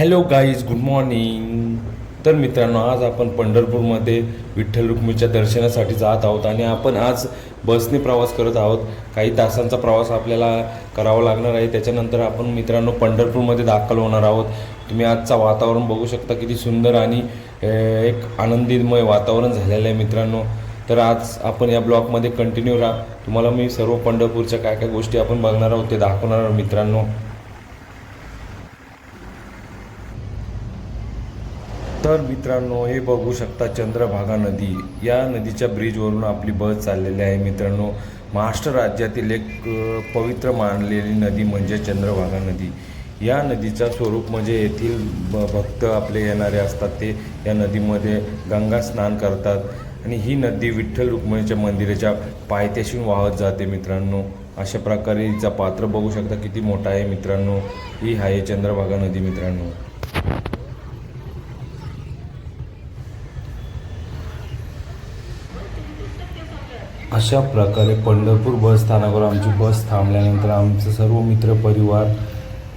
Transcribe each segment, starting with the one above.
Hello guys good morning तर मित्रांनो आज आपण पंढरपूरमध्ये विठ्ठल रुक्मीच्या दर्शनासाठी जात आहोत आणि आपण आज बसने प्रवास करत आहोत. काही तासांचा प्रवास आपल्याला करावा लागणार आहे. त्याच्यानंतर आपण मित्रांनो पंढरपूरमध्ये दाखल होणार आहोत. तुम्ही आजचा वातावरण बघू शकता किती सुंदर आणि एक आनंदीमय वातावरण झालेलं आहे मित्रांनो. तर आज आपण या ब्लॉगमध्ये कंटिन्यू राहा. तुम्हाला मी सर्व पंढरपूरच्या काय काय गोष्टी आपण बघणार आहोत ते दाखवणार आहोत मित्रांनो. तर मित्रांनो हे बघू शकता चंद्रभागा नदी. या नदीच्या ब्रिजवरून आपली बस चाललेली आहे मित्रांनो. महाराष्ट्र राज्यातील एक पवित्र मानलेली नदी म्हणजे चंद्रभागा नदी. या नदीचा स्वरूप म्हणजे येथील ब- भक्त आपले येणारे असतात ते या नदीमध्ये गंगा स्नान करतात. आणि ही नदी विठ्ठल रुक्मिणीच्या मंदिराच्या पायथ्याशी वाहत जाते मित्रांनो. अशा प्रकारे हिचा पात्र बघू शकता किती मोठा आहे मित्रांनो. ही आहे चंद्रभागा नदी मित्रांनो. अशा प्रकारे पंढरपूर बस स्थानकावर आमची बस थांबल्यानंतर आमचं सर्व मित्र परिवार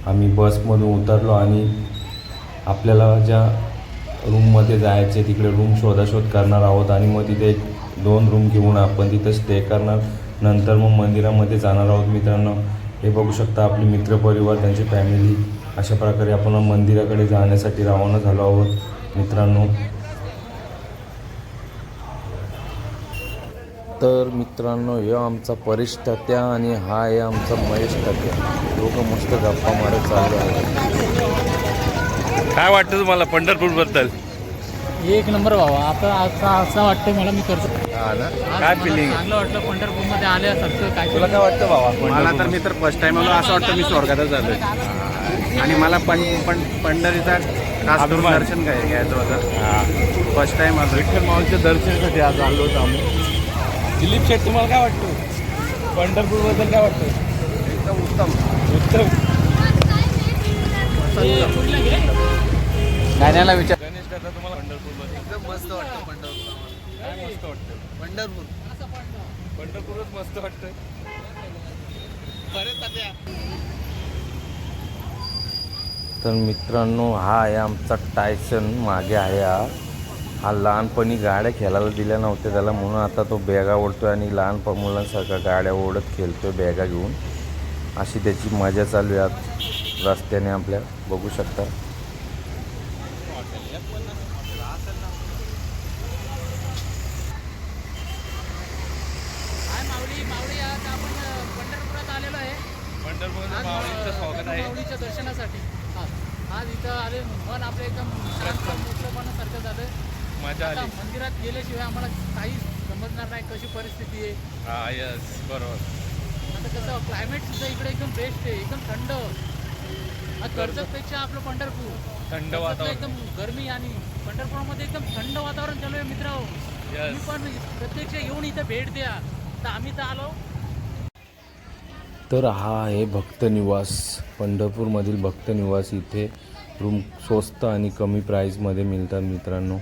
आम्ही बसमधून उतरलो आणि आपल्याला ज्या रूममध्ये जायचे तिकडे रूम शोधाशोध करणार आहोत आणि मग तिथे एक दोन रूम घेऊन आपण तिथं स्टे करणार. नंतर मग मंदिरामध्ये जाणार आहोत मित्रांनो. हे बघू शकता आपले मित्रपरिवार त्यांची फॅमिली अशा प्रकारे आपण मंदिराकडे जाण्यासाठी रवाना झालो आहोत मित्रांनो. तर मित्रांनो हे आमचा परेश तात्या आणि हा आहे आमचा महेश तात्या. दोघं मस्त गप्पा मारत चाललो आहे काय वाटतं तुम्हाला पंढरपूरबद्दल? एक नंबर भावा. आता आता असं वाटतं मला मी करतो. काय मला फिलिंग चांगलं वाटलं पंढरपूरमध्ये आल्यासारखं काय तुला काय वाटतं बाबा मला तर मी तर फर्स्ट टाइम आलो असं वाटतं मी स्वर्गातच झालोय आणि मला पण पण पंढरीचा खास. दर्शन घ्याय- घ्यायचं होतं. फर्स्ट टाइम आलो विठ्ठल माऊलीच्या दर्शनासाठी आज आलो होतो आम्ही. दिलीप शेठ तुम्हाला काय वाटतं? पंढरपूरबद्दल काय वाटतं? एकदम उत्तम. उत्तम. गाण्याला विचार गणेश दादा तुम्हाला पंढरपूरबद्दल एकदम मस्त वाटतं पंढरपूर काय मस्त वाटतं? पंढरपूर. पंढरपूरच मस्त वाटतं तर मित्रांनो हा आहे आमचा टायसन मागे आहे हा. हा लहानपणी गाड्या खेळायला दिल्या नव्हत्या त्याला म्हणून आता तो बॅगा ओढतोय आणि लहान मुलांसारखा गाड्या ओढत खेळतोय बॅगा घेऊन. अशी त्याची मजा चालू आहे रस्त्याने आपल्या. बघू शकता काय माऊली माऊली आज आपण अं, पंढरपुरात आलेलो आहे पंढरपूरचं आज माऊलीचं अं, स्वागत आहे माऊलीच्या दर्शनासाठी हा. आज इथं आले मन आपलं एकदम शांत मोकळेपणासारखं झालं मजा आता आली मंदिरात गेल्याशिवाय आम्हाला काही समजणार नाही कशी परिस्थिती आहे हा यस बरोबर आता कसं क्लायमेट सुद्धा इकडे एकदम बेस्ट आहे एकदम थंड कर्जतपेक्षा आपलं पंढरपूर थंड कर्जतला वातावरण एकदम गरमी आणि पंढरपुरामध्ये एकदम थंड वातावरण चालू आहे मित्र तुम्ही यस पण प्रत्यक्ष येऊन इथं भेट द्या. तर आम्ही तर आलो. तर हा आहे भक्त निवास. पंढरपूरमधील भक्त निवास. इथे रूम स्वस्त आणि कमी प्राईजमध्ये मिळतात मित्रांनो.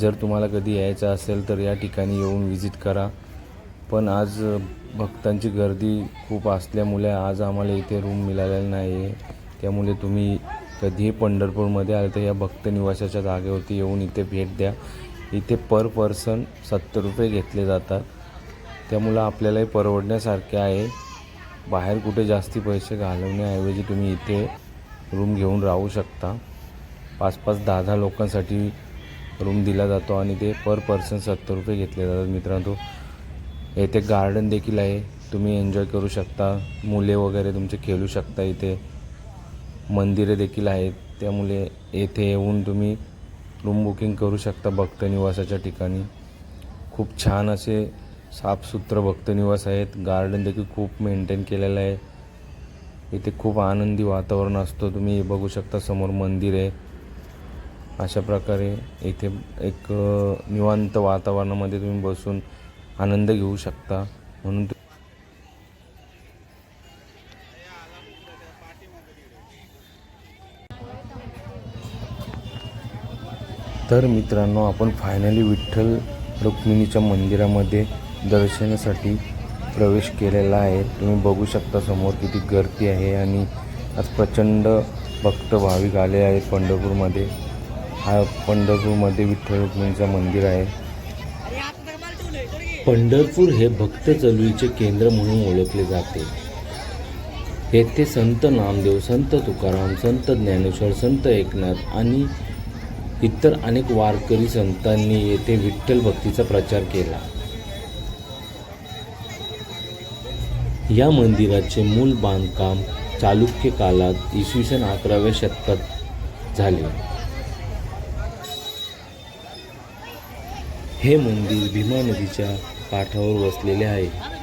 जर तुम्हाला कधी यायचं असेल तर या ठिकाणी येऊन व्हिजिट करा. पण आज भक्तांची गर्दी खूप असल्यामुळे आज आम्हाला इथे रूम मिळालेला नाही आहे त्यामुळे तुम्ही कधीही पंढरपूरमध्ये आले तर या भक्त निवासाच्या जागेवरती येऊन इथे भेट द्या. इथे पर पर्सन सत्तर रुपये घेतले जातात. त्यामुळं आपल्यालाही परवडण्यासारखे आहे. बाहेर कुठे जास्ती पैसे घालवण्याऐवजी तुम्ही इथे रूम घेऊन राहू शकता. पाच पाच दहा दहा लोकांसाठी रूम दिला जातो आणि ते पर पर्सन सत्तर रुपये घेतले जातात मित्रांनो. येथे गार्डन देखील आहे. तुम्ही एन्जॉय करू शकता. मुले वगैरे तुमचे खेळू शकता इथे. मंदिरे देखील आहेत. त्यामुळे येथे येऊन तुम्ही रूम बुकिंग करू शकता भक्त निवासाच्या ठिकाणी. खूप छान असे साफसुथरं भक्त निवास आहेत. गार्डन देखील खूप मेंटेन केलेलं आहे. इथे खूप आनंदी वातावरण असतो. तुम्ही हे बघू शकता समोर मंदिर आहे. अशा प्रकारे इथे एक निवांत वातावरणामध्ये तुम्ही बसून आनंद घेऊ शकता. म्हणून तर मित्रांनो आपण फायनली विठ्ठल रुक्मिणीच्या मंदिरामध्ये दर्शनासाठी प्रवेश केलेला आहे. तुम्ही बघू शकता समोर किती गर्दी आहे आणि आज प्रचंड भक्त भाविक आले आहेत पंढरपूरमध्ये. हा पंढरपूरमध्ये विठ्ठल रुक्मिणीचं मंदिर आहे. पंढरपूर हे भक्त चळवळीचे केंद्र म्हणून ओळखले जाते. येथे संत नामदेव संत तुकाराम संत ज्ञानेश्वर संत एकनाथ आणि इतर अनेक वारकरी संतांनी येथे विठ्ठल भक्तीचा प्रचार केला. या मंदिराचे मूल बांधकाम चालुक्य काळात इसवी सन अकराव्या शतकात झाले. हे मंदिर भीमा नदीच्या काठावर वसलेले आहे.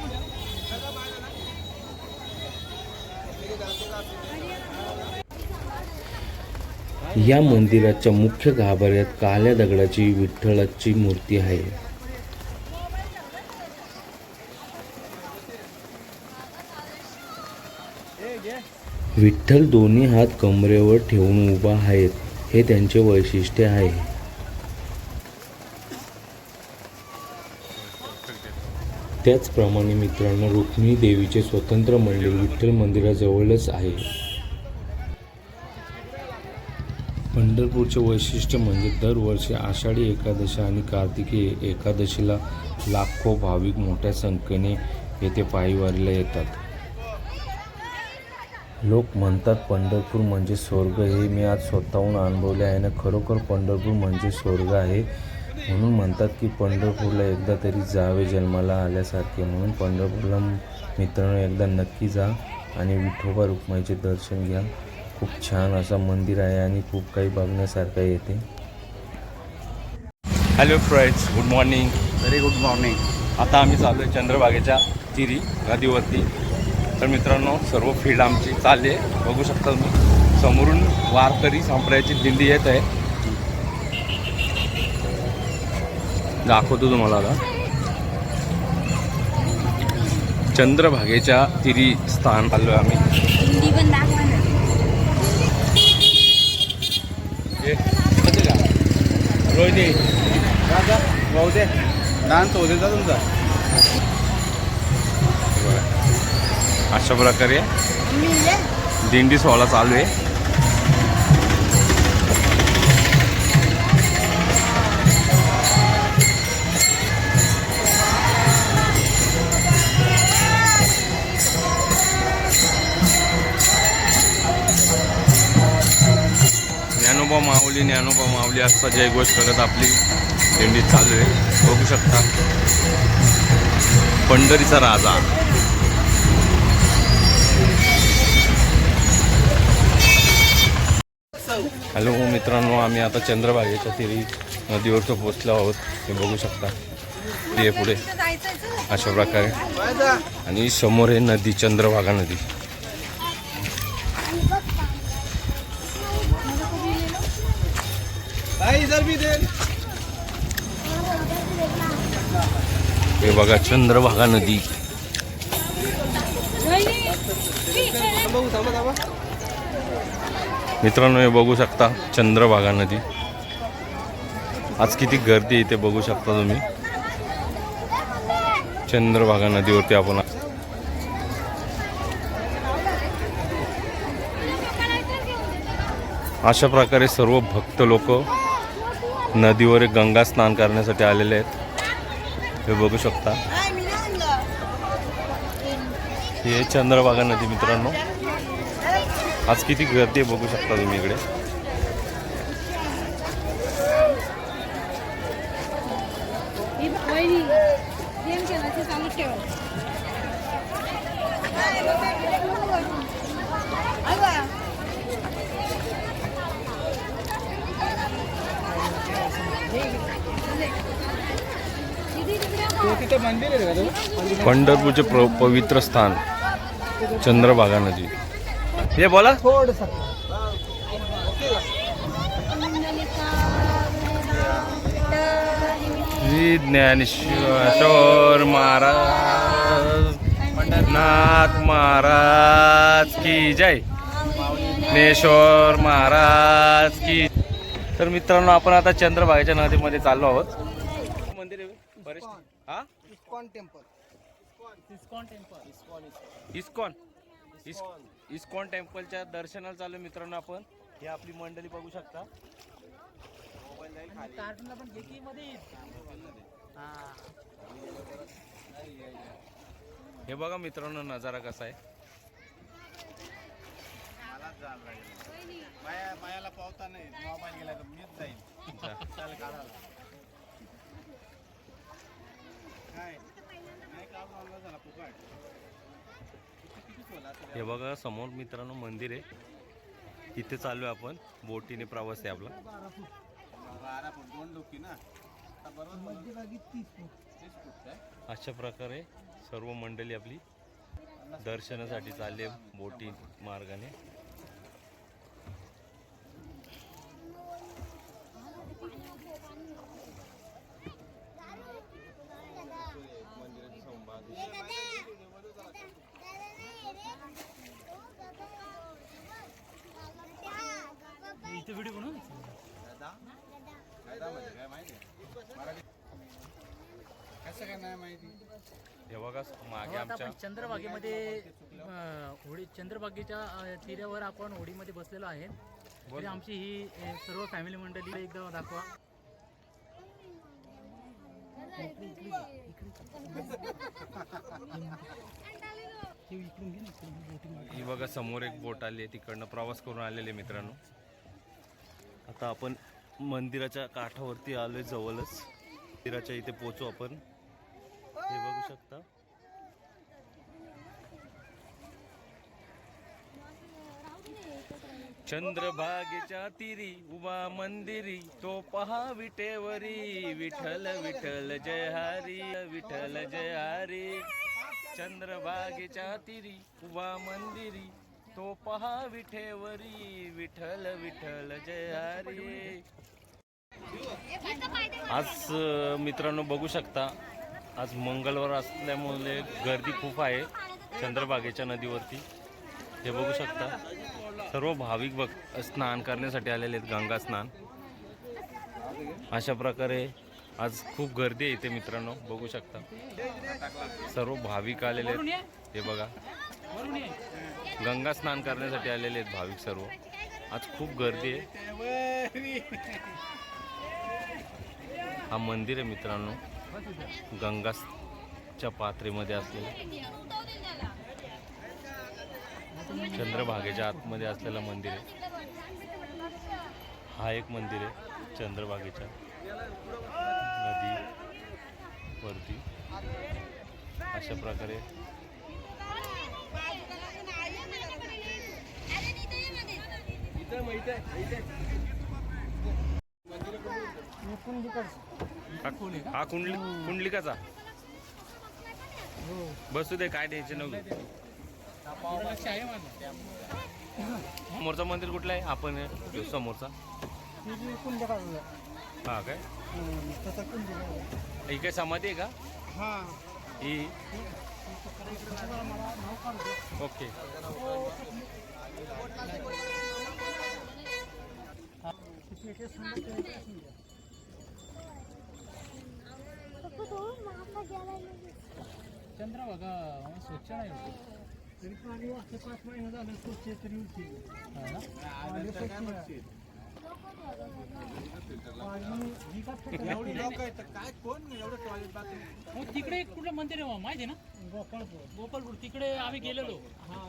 या मंदिराच्या मुख्य गाभाऱ्यात काळ्या दगडाची विठ्ठलाची मूर्ती आहे. विठ्ठल दोन्ही हात कमरेवर ठेवून उभा आहेत हे त्यांचे वैशिष्ट्य आहे. त्याचप्रमाणे मित्रांनो रुक्मिणी देवीचे स्वतंत्र मंदिर विठ्ठल मंदिराजवळच आहे. पंढरपूरचे वैशिष्ट्य म्हणजे दरवर्षी आषाढी एकादशी आणि कार्तिकी एकादशीला लाखो भाविक मोठ्या संख्येने येथे पायीवारीला येतात. लोक म्हणतात पंढरपूर म्हणजे स्वर्ग हे मी आज स्वतःहून अनुभवले आहे ना खरोखर पंढरपूर म्हणजे स्वर्ग आहे. म्हणून म्हणतात की पंढरपूरला एकदा तरी जावे जन्माला आल्यासारखे. म्हणून पंढरपूरला मित्रांनो एकदा नक्की जा आणि विठोबा रुक्माईचे दर्शन घ्या. खूप छान असं मंदिर आहे आणि खूप काही बघण्यासारखं आहे येते hello friends good morning very good morning आता आम्ही चाललो आहे चंद्रभागेच्या तिरी नदीवरती. तर मित्रांनो सर्व फील्ड आमची चालली आहे. बघू शकता तुम्ही समोरून वारकरी संप्रदायाची दिंडी येत आहे. दाखवतो तुम्हाला आता. चंद्रभागेच्या तिरी स्थान आलो आम्ही. का? रोहिणी. भाऊ दे. डान्स होऊ देता तुमचा. अशा प्रकारे दिंडी सोहळा चालू आहे. अनुभव माऊलीने अनुभव माऊली असता जयघोष करत आपली दिंडी चालू आहे. बघू शकता. पंढरीचा राजा. हॅलो मित्रांनो आम्ही आता चंद्रभागेच्या तिरी नदीवरती पोचलो आहोत. हे बघू शकता. ते पुढे. अशा प्रकारे. आणि समोर आहे नदी चंद्रभागा नदी. हे बघा चंद्रभागा नदी. मित्रांनो हे बघू शकता चंद्रभागा नदी. आज किती गर्दी आहे बघू शकता तुम्ही. चंद्रभागा नदीवरती आपण अशा प्रकारे सर्व भक्त लोक नदीवर गंगा स्नान करण्यासाठी आलेले आहेत. हे बघू शकता. हे चंद्रभागा नदी मित्रांनो. आज किती गर्दी आहे बघू शकता तुम्ही इकडे वहिनी गेम खेळायचं चालू ठेवा तिथे मंदिर आहे का पंढरपूरचे प्र पवित्र स्थान चंद्रभागा नदी. हे बोला. थोडस ज्ञानेश्वर महाराज पंढरनाथ महाराज की जय. ज्ञानेश्वर महाराज की तर मित्रांनो आपण आता चंद्रभागेच्या नदीमध्ये चाललो आहोत. मंदिर आहे. बरेच हा? ISKCON temple. ISKCON temple. ISKCON इस इस्कॉन. टेम्पलच्या दर्शनाला चालू आहे मित्रांनो आपण. ही आपली मंडळी बघू शकता. कार्टूनला पण घे की मध्ये. हा. हे बघा मित्रांनो नजारा कसा आहे. मलाच जायला लागेल. माया मायाला पावता नाही. मोबाईल गेला तर मीच जाईल चाल काढायला काय नाही काढून आणला झाला फुकट किती किती सोला असेल हे बघा समोर मित्रांनो मंदिर आहे. इथे चालू आहे आपण. बोटीने प्रवास आहे आपला. अशा प्रकारे सर्व मंडळी आपली दर्शनासाठी चालले बोटी मार्गाने. इथे व्हिडिओ बनवू दादा? दादा काय माहिती आहे? मराठी कसं काय नाही माहिती? हे बघा मागे आमच्या आपण चंद्रभागेमध्ये अं, होडी चंद्रभागेच्या अं, तीरावर आपण होडीमध्ये बसलेलो आहे. तरी आमची ही अं, सर्व फॅमिली मंडळी एकदा दाखवा. ही बघा समोर एक बोट आली आहे तिकडनं प्रवास करून आलेले मित्रांनो. आता आपण मंदिराच्या काठावरती आलोय जवळच. मंदिराच्या इथे पोचू आपण. हे बघू शकता. चंद्रभागेच्या तिरी उभा मंदिरी तो पहा विटेवरी. विठ्ठल विठ्ठल जय हरी विठ्ठल जय हरी चंद्रभागेच्या तिरी उभा मंदिरी तो पहा विठेवरी विठ्ठल विठल जय हरी. आज मित्रांनो बघू शकता आज मंगळवार असल्यामुळे गर्दी खूप आहे चंद्रभागेच्या नदीवरती. हे बघू शकता सर्व भाविक बघ स्नान करण्यासाठी आलेले आहेत गंगा स्नान. अशा प्रकारे आज खूप गर्दी आहे इथे मित्रांनो बघू शकता. सर्व भाविक आलेले आहेत हे बघा. गंगा स्नान करण्यासाठी आलेले आहेत भाविक सर्व. आज खूप गर्दी आहे. हा मंदिर आहे मित्रांनो. गंगाच्या पात्रेमध्ये असलेलं. चंद्रभागेच्या आतमध्ये असलेलं मंदिर आहे. हा एक मंदिर आहे चंद्रभागेच्या नदी वरती. अशा प्रकारे हा कुंडली कुंडली कुंडलिकाचा? बसू दे काय टेन्शन नको समोरचा मंदिर कुठला आहे? आपण समोरचा. हा काय? ही काय समाधी आहे का? ही. ओके. चंद्रभागा स्वच्छ नाही होती. हा ना? एवढी लोक आहेत तर काय कोण एवढं टॉयलेट बाथरूम हो तिकडे एक कुठलं मंदिर आहे माहिती आहे ना? गोपाळपूर. गोपाळपूर. तिकडे आम्ही गेलेलो. हा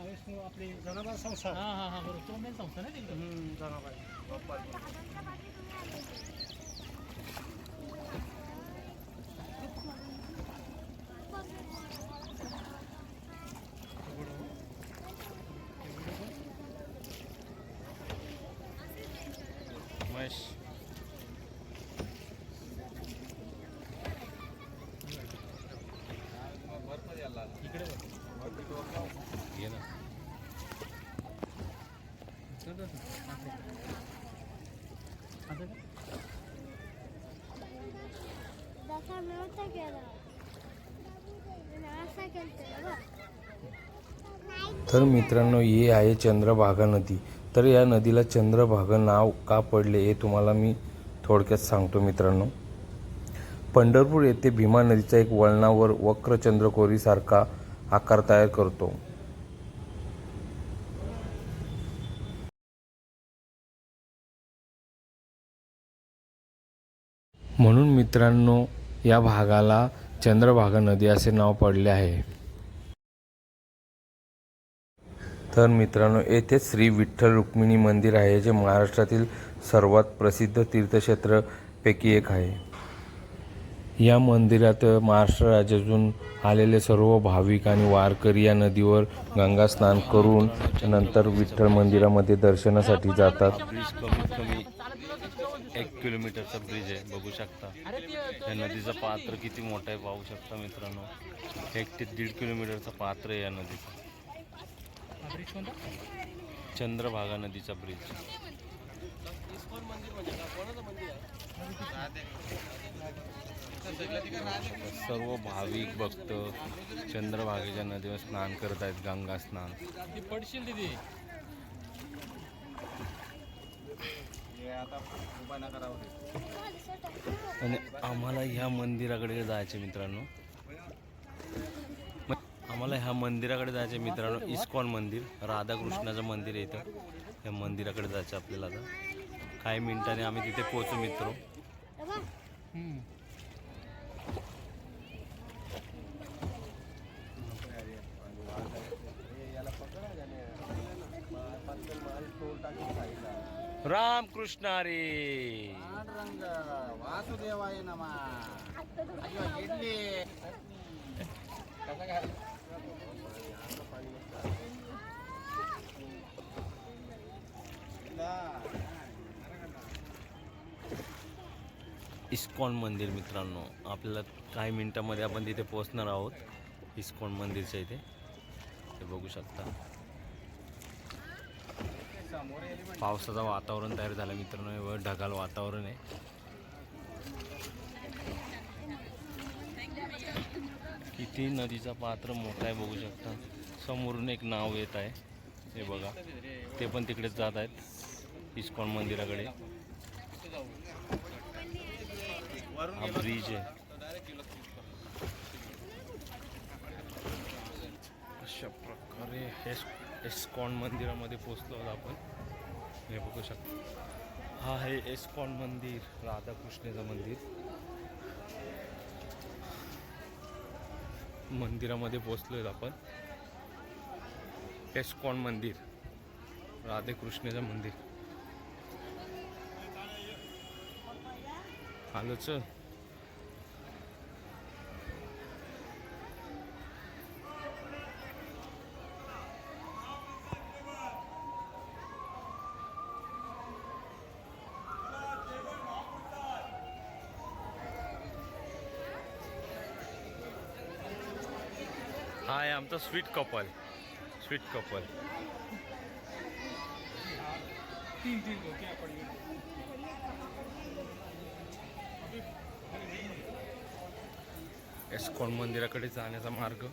आपले जनाबाई संसार हा हा हा बरोबर. तो मेन संस्था ना तिकडे? जनाबाई. महेश तर मित्रांनो ही आहे चंद्रभागा नदी. तर या नदीला चंद्रभागा नाव का पडले हे तुम्हाला मी थोडक्यात सांगतो मित्रांनो. पंढरपूर येथे भीमा नदीचा एक वळणावर वक्र चंद्रकोरीसारखा आकार तयार करतो. म्हणून मित्रांनो या भागाला चंद्रभागा नदी असे नाव पडले आहे. तर मित्रांनो येथे श्री विठ्ठल रुक्मिणी मंदिर आहे जे महाराष्ट्रातील सर्वात प्रसिद्ध तीर्थक्षेत्रापैकी एक आहे. या मंदिरात महाराष्ट्र राज्यातून आलेले सर्व भाविक आणि वारकरी या नदीवर गंगा स्नान करून नंतर विठ्ठल मंदिरामध्ये दर्शनासाठी जातात. कमीत कमी एक किलोमीटरचा ब्रिज आहे बघू शकता. या नदीचं पात्र किती मोठं आहे पाहू शकता मित्रांनो. एक ते दीड किलोमीटरचं पात्र आहे या नदीचं. चंद्रभागा नदीचा ब्रिज सर्व भाविक भक्त चंद्रभागेच्या नदीवर स्नान करत आहेत गंगा स्नान. पडशील तिथे आणि आम्हाला ह्या मंदिराकडे जायचे मित्रांनो. आम्हाला ह्या मंदिराकडे जायचे मित्रांनो इस्कॉन मंदिर राधाकृष्णाचं मंदिर आहे इथं. या मंदिराकडे जायचं आपल्याला आता. काही मिनिटांनी आम्ही तिथे पोहोचू मित्र. रामकृष्ण हरी. वासुदेवाय नमा. इडली. इस्कॉन मंदिर मित्रांनो आपल्याला काही मिनिटामध्ये आपण तिथे पोहोचणार आहोत. इस्कॉन मंदिरच्या इथे. ते बघू शकता. पावसाचं वातावरण तयार झालं मित्रांनो. एवढं ढगाळ वातावरण आहे. किती नदीचा पात्र मोठा आहे बघू शकता. समोरून एक नाव येत आहे. हे बघा. ते पण तिकडेच जात आहेत. इस्कॉन मंदिराकडे. हा ब्रिज आहे. अशा प्रकारे हे एस्कॉन मंदिरामध्ये पोचलो आहोत आपण. हे बघू शकतो. हा आहे एस्कॉन मंदिर राधाकृष्णेचं मंदिर. मंदिरामध्ये पोचलो आहेत आपण. एस्कॉन मंदिर राधाकृष्णेचं मंदिर. आलोच? हा आहे आमचं sweet couple. Sweet couple. ISKCON मंदिराकडे जाण्याचा मार्ग.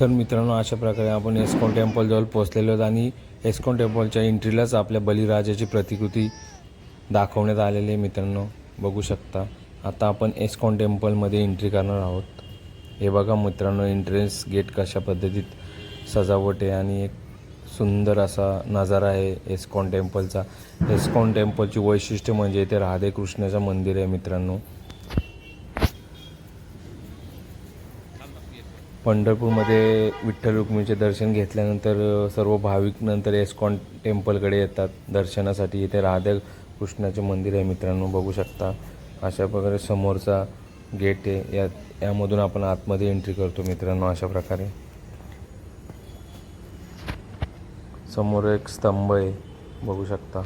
तर मित्रांनो अशा प्रकारे आपण एस्कॉन टेम्पलजवळ पोहोचलेलो आहोत आणि एस्कॉन टेम्पलच्या एंट्रीलाच आपल्या बलिराजाची प्रतिकृती दाखवण्यात आलेली आहे मित्रांनो. बघू शकता आता आपण एस्कॉन टेम्पलमध्ये एंट्री करणार आहोत. हे बघा मित्रांनो एंट्रन्स गेट कशा पद्धतीत सजावट आहे आणि एक सुंदर असा नजारा आहे एस्कॉन टेम्पलचा एस्कॉन टेम्पलची वैशिष्ट्य म्हणजे इथे राधे कृष्णाचं मंदिर आहे मित्रांनो. पंढरपूरमध्ये विठ्ठल रुक्मिणीचे दर्शन घेतल्यानंतर सर्व भाविक नंतर एस्कॉन टेम्पलकडे येतात दर्शनासाठी. इथे राधा कृष्णाचे मंदिर आहे मित्रांनो बघू शकता. अशा प्रकारे समोरचा गेट आहे. या यामधून आपण आतमध्ये एंट्री करतो मित्रांनो अशा प्रकारे. समोर एक स्तंभ आहे बघू शकता.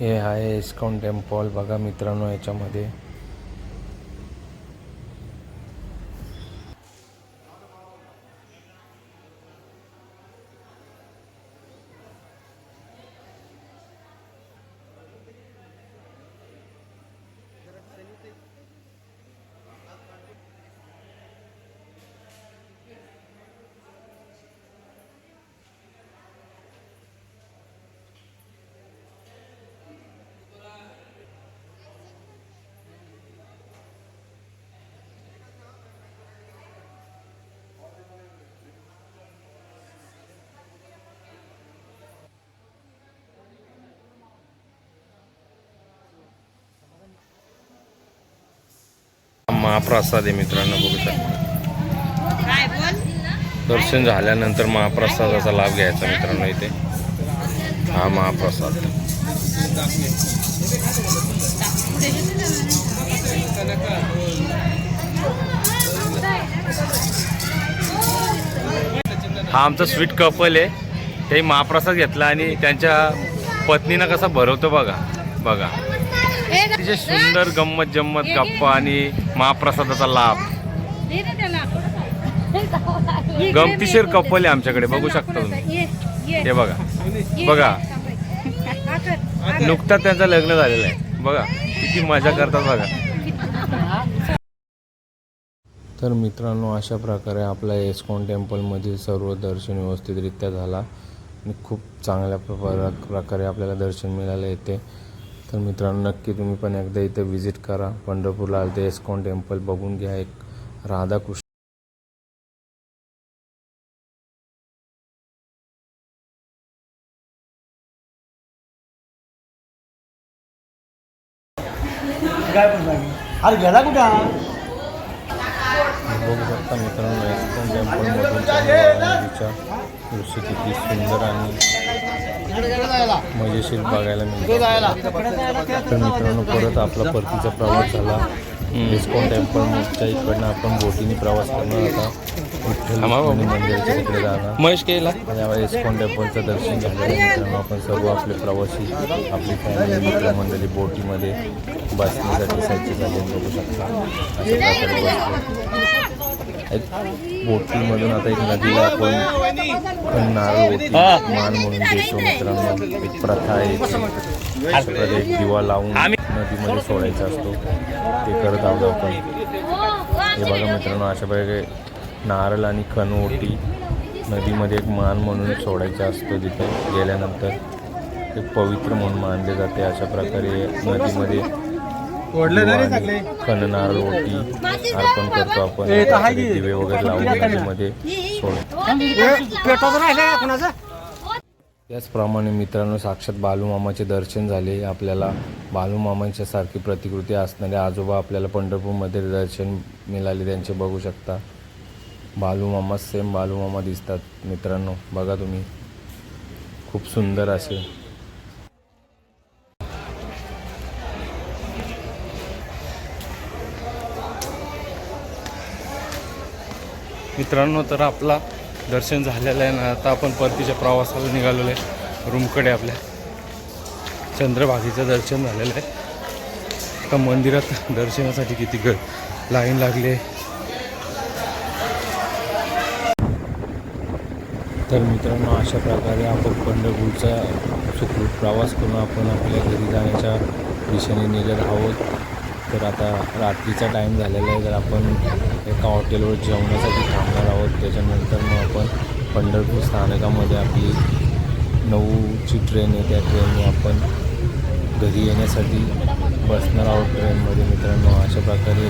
हे आहे इस्कॉन टेम्पल. बघा मित्रांनो याच्यामध्ये महाप्रसाद आहे मित्रांनो बघू शकता. दर्शन झाल्यानंतर महाप्रसादाचा लाभ घ्यायचा मित्रांनो इथे. हा महाप्रसाद. हा आमचा स्वीट कपल आहे. ते महाप्रसाद घेतला आणि त्यांच्या पत्नीनं कसा भरवतो बघा. बघा. तिचे सुंदर गंमत जम्मत गप्पा आणि महाप्रसादाचा लाभ. गमतीशीर कपल आहे आमच्याकडे बघू शकता तुम्ही. हे बघा बघा. नुकताच त्यांचं लग्न झालेलं आहे. बघा किती मजा करतात बघा. तर मित्रांनो अशा प्रकारे आपल्या एस्कॉन टेम्पलमधील सर्व दर्शन व्यवस्थितरित्या झाला. आणि खूप चांगल्या प्रकारे आपल्याला दर्शन मिळालं येते. तर मित्रांनो नक्की तुम्ही पण एकदा इथे व्हिजिट करा. पंढरपूरला ते एस्कॉन टेम्पल बघून घ्या एक राधाकृष्ण. अरे गेला कुठं? बघू शकता मित्रांनो एस्कॉन नदीच्या दृश्य किती सुंदर आणि मजेशीर बघायला मिळतं. तर मित्रांनो परत आपला परतीचा प्रवास झाला. इस्कॉन टेम्पलच्या इकडनं आपण बोटीने प्रवास करणार होता. रुक्मिणी मंदिराच्या तिकडे जाणार. महेश केला त्यावेळी इस्कॉन टेम्पलचं दर्शन मित्रांनो आपण सर्व आपले प्रवासी आपली फॅमिली मित्रमंडळी बोटीमध्ये बसण्यासाठी सज्ज झाले बघू शकता. एक बोटीमधून आता एक नदीला आपण नारळ ओटी मान म्हणून देतो मित्रांनो. एक प्रथा आहे. प्रकारे एक दिवा लावून नदीमध्ये सोडायचा असतो. ते करत आहोत आपण. हे बघा मित्रांनो अशा प्रकारे नारळ आणि खण ओटी नदीमध्ये एक मान म्हणून सोडायचा असतो तिथे गेल्यानंतर. एक पवित्र म्हणून मानले जाते. अशा प्रकारे नदीमध्ये दिवा आणि खण नारळ ओटी अर्पण करतो आपण. दिवे वगैरे लावून सोडतो कुणाचं? त्याचप्रमाणे मित्रांनो साक्षात बालूमामाचे दर्शन झाले. आपल्याला बालूमामांच्या सारखी प्रतिकृती असणारे आजोबा आपल्याला पंढरपूरमध्ये दर्शन मिळाले त्यांचे बघू शकता. बालूमामा सेम बालूमामा दिसतात मित्रांनो. बघा तुम्ही. खूप सुंदर असे मित्रांनो तर आपला दर्शन झालेलं आहे ना आता आपण परतीच्या प्रवासाला निघालेलो आहे रूमकडे आपल्या. चंद्रभागेचं दर्शन झालेलं आहे. आता मंदिरात दर्शनासाठी किती ग लाईन लागली आहे. तर मित्रांनो अशा प्रकारे आपण पंढरपूरचा सुखरूप प्रवास करून आपण आपल्या घरी जाण्याच्या दिशेने निघत आहोत. तर आता रात्रीचा टाईम झालेला आहे तर आपण एका हॉटेलवर जेवणासाठी थांबणार आहोत. त्याच्यानंतर मग आपण पंढरपूर स्थानकामध्ये आपली नऊची ट्रेन आहे. त्या ट्रेनने आपण घरी येण्यासाठी बसणार आहोत ट्रेनमध्ये मित्रांनो अशा प्रकारे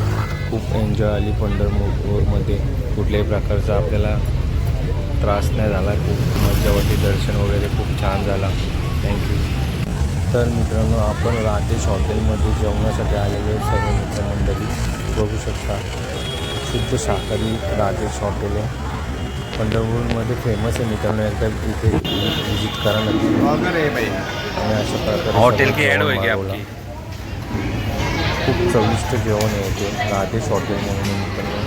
खूप एन्जॉय आली पंढरपूरमध्ये. कुठल्याही प्रकारचा आपल्याला त्रास नाही झाला. खूप मजा वाटली दर्शन वगैरे खूप छान झाला. थँक्यू तर मित्रांनो आपण राजेश हॉटेलमध्ये जेवणासाठी आलेले सर्व मित्रमंडळी बघू शकता. शुद्ध शाकाहारी राजेश हॉटेल आहे पंढरपूरमध्ये फेमस आहे. मित्रांनो एकदा इथे विजिट करा नक्की. आणि अशा प्रकारे हॉटेल की ॲड होईल खूप चविष्ट जेवण आहे ते. राजेश हॉटेल म्हणून मित्रांनो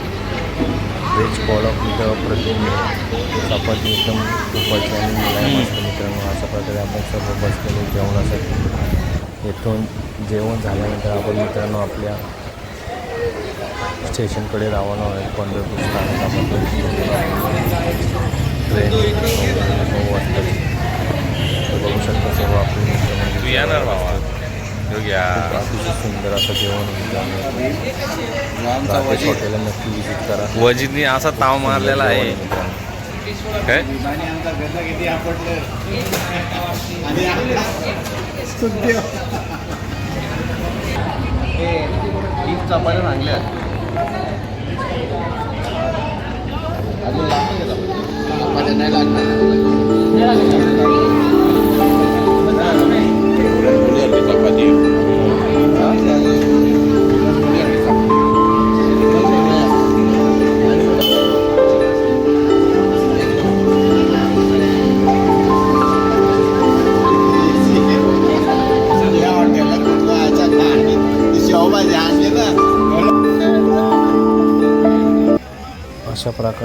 व्हेज कोळप इथं प्रतिम चपाती एकदम तुपाची आणि मुलायम असतं मित्रांनो अशा प्रकारे आपण सर्व बसलेलो जेवणासाठी येथून जेवण झाल्यानंतर आपण मित्रांनो आपल्या स्टेशनकडे रवाना आहे पंढरपूर स्थानकामध्ये ट्रेन नऊ वाजता तर बघू शकता सर्व तू येणार अतिशय सुंदर असं जेवण होईल राकेश हॉटेलला नक्की विजिट करा वजीदनी असा ताव मारलेला आहे. काय चपात्या सांगल्या अशा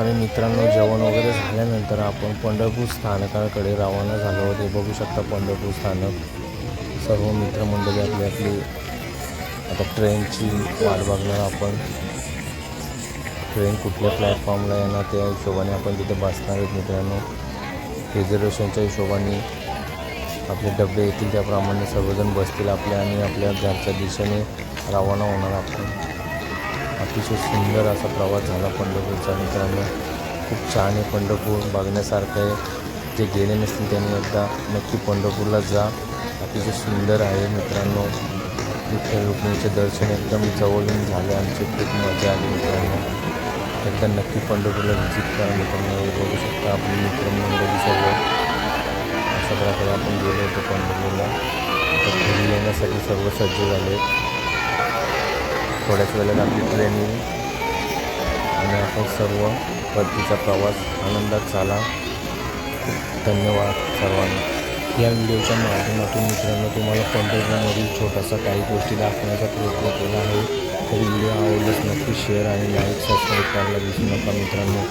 आणि मित्रांनो जेवण वगैरे झाल्यानंतर आपण पंढरपूर स्थानकाकडे रवाना झालो आहोत. बघू शकता पंढरपूर स्थानक. सर्व मित्रमंडळी आपली आपली आता ट्रेनची वाट बघणार आपण. ट्रेन कुठल्या प्लॅटफॉर्मला येणार त्या हिशोबाने आपण तिथे बसणार आहेत मित्रांनो. रिझर्वेशनच्या हिशोबाने आपले डबे येतील त्याप्रमाणे सर्वजण बसतील आपल्या आणि आपल्या घरच्या दिशेने रवाना होणार आपण. अतिशय सुंदर असा प्रवास झाला पंढरपूरचा. मित्रांनो खूप छान आहे पंढरपूर. बघण्यासारखं आहे. जे गेले नसतील त्यांनी एकदा नक्की पंढरपूरला जा. अतिशय सुंदर आहे मित्रांनो. विठ्ठल रुक्मिणीचे दर्शन एकदम जवळून झाले. आमची खूप मजा आली मित्रांनो. एकदा नक्की पंढरपूरला व्हिजिट करा मित्रांनो. बघू शकता आपली बघू शकतो अशा प्रकारे आपण गेलो होतो पंढरपूरला. घरी येण्यासाठी सर्व सज्ज झाले. थोड्याच वेळात आपली ट्रेन येईल. आणि आपण सर्व परतीचा प्रवास आनंदात झाला. धन्यवाद सर्वांना. या व्हिडिओच्या माध्यमातून मित्रांनो तुम्हाला पंढरपूरमधील छोटासा काही गोष्टी दाखवण्याचा प्रयत्न केला आहे. तर व्हिडिओ आवडल्यास नक्की शेअर आणि लाईक सबस्क्राईब करायला विसरू नका मित्रांनो.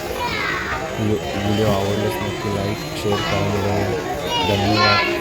व्हिडिओ व्हिडिओ आवडल्यास नक्की लाईक शेअर करायला धन्यवाद.